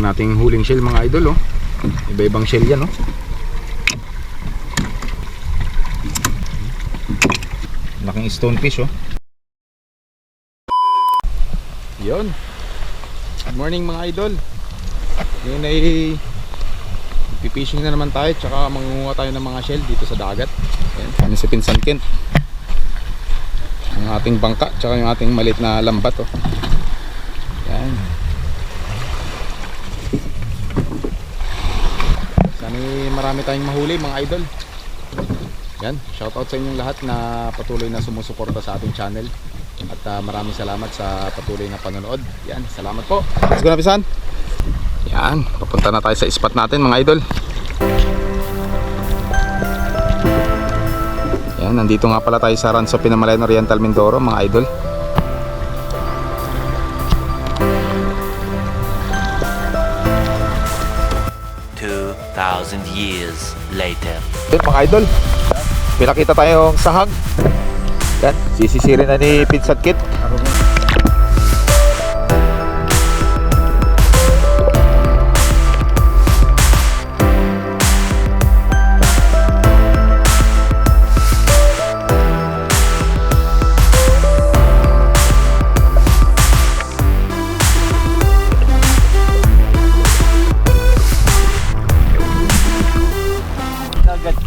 bago nating huling shell mga idol oh. Iba-ibang shell yan oh. Laking stonefish oh. Yun. Good morning mga idol. Ngayon ay pipishing na naman tayo tsaka mangunguha tayo ng mga shell dito sa dagat. Ayan, ano si Pinsan Kent. Ang ating bangka tsaka yung ating malit na lambat oh. Yan. Sana ay marami tayong mahuli mga idol. Yan, shoutout sa inyong lahat na patuloy na sumusuporta sa ating channel. At ah, maraming salamat sa patuloy na panonood. Yan, salamat po. Let's go na pisan. Yan, papunta na tayo sa spot natin mga idol. Yan, nandito nga pala tayo sa Ranso Pinamalayan Oriental Mindoro mga idol. Two thousand years later. Yun mga idol. Pinakita tayo sahag. Yan, sisisirin na ni Pinsat Kit.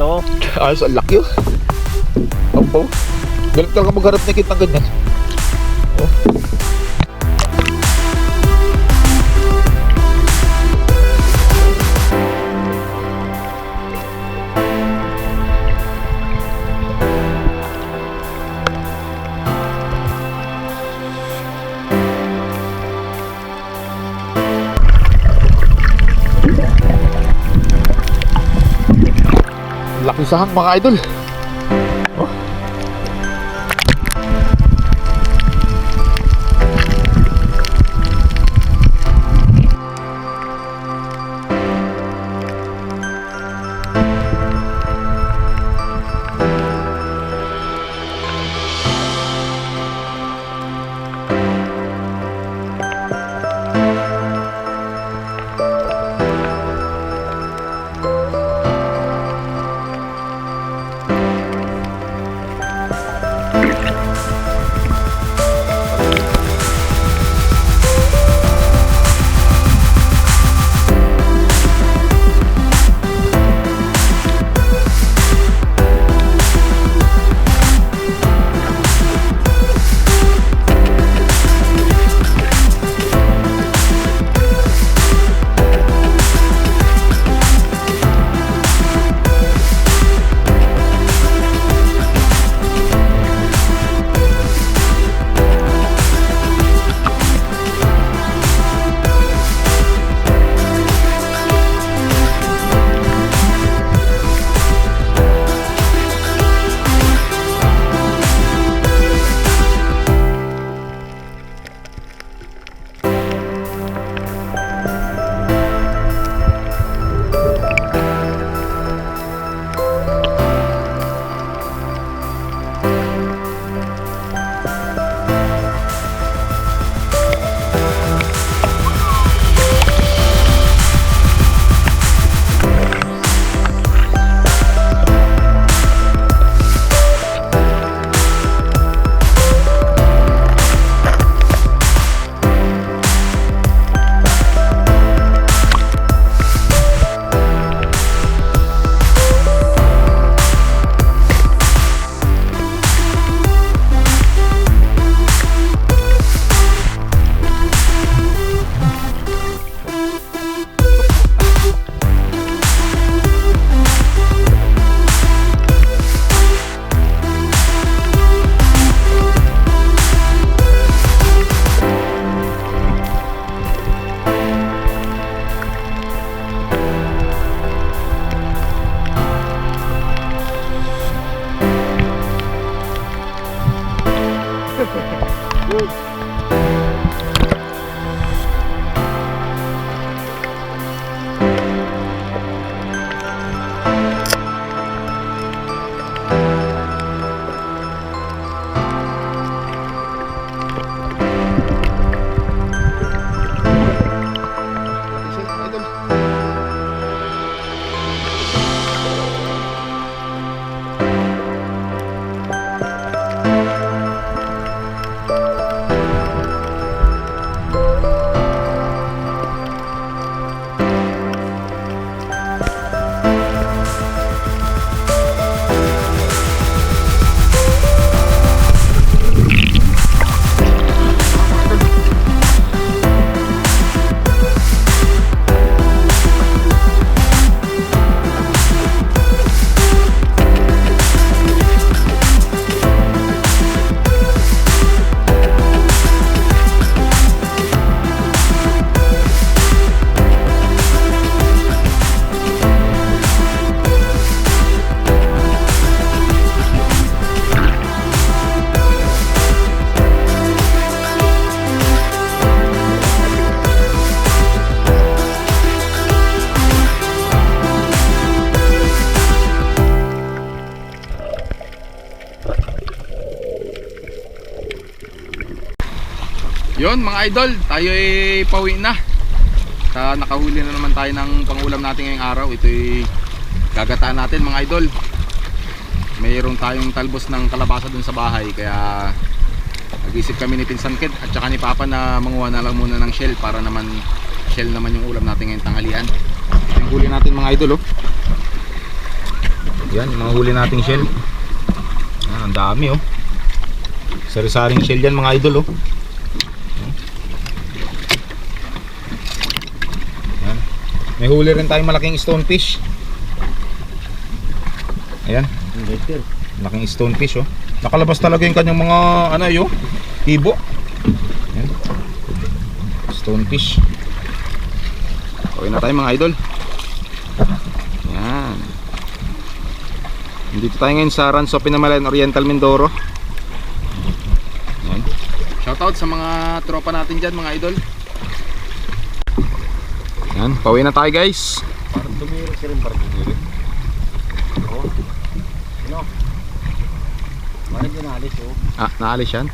To. Ayos, ang laki oh. Opo. Galing talaga magharap na kit ng ganyan. Oh. Laki sahang mga idol. Obrigado. Yon mga idol, tayo ay pauwi na. Sa nakahuli na naman tayo ng pangulam natin ngayong araw. Ito ay gagataan natin mga idol. Mayroon tayong talbos ng kalabasa dun sa bahay kaya nag-isip kami ni Pinsan Kid at saka ni Papa na manguha na lang muna ng shell para naman shell naman yung ulam natin ngayong tanghalian. Yung huli natin mga idol oh. Yan, mga huli nating shell. Ah, ang dami oh. Sari-saring shell yan mga idol oh. May huli rin tayong malaking stonefish. Ayan. Malaking stonefish oh. Nakalabas talaga yung kanyang mga ano yo, ibo. Ayan. Stonefish. Okay na tayo mga idol. Yan. Dito tayo ngayon sa Ranso Pinamalayan Oriental Mindoro. Yan. Shoutout sa mga tropa natin dyan mga idol. Yan, pauwi na tayo guys. Parang tumirik ka rin, parang tumirik. Oo. Ano? Parang ginalis oh. Ah, naalis yan.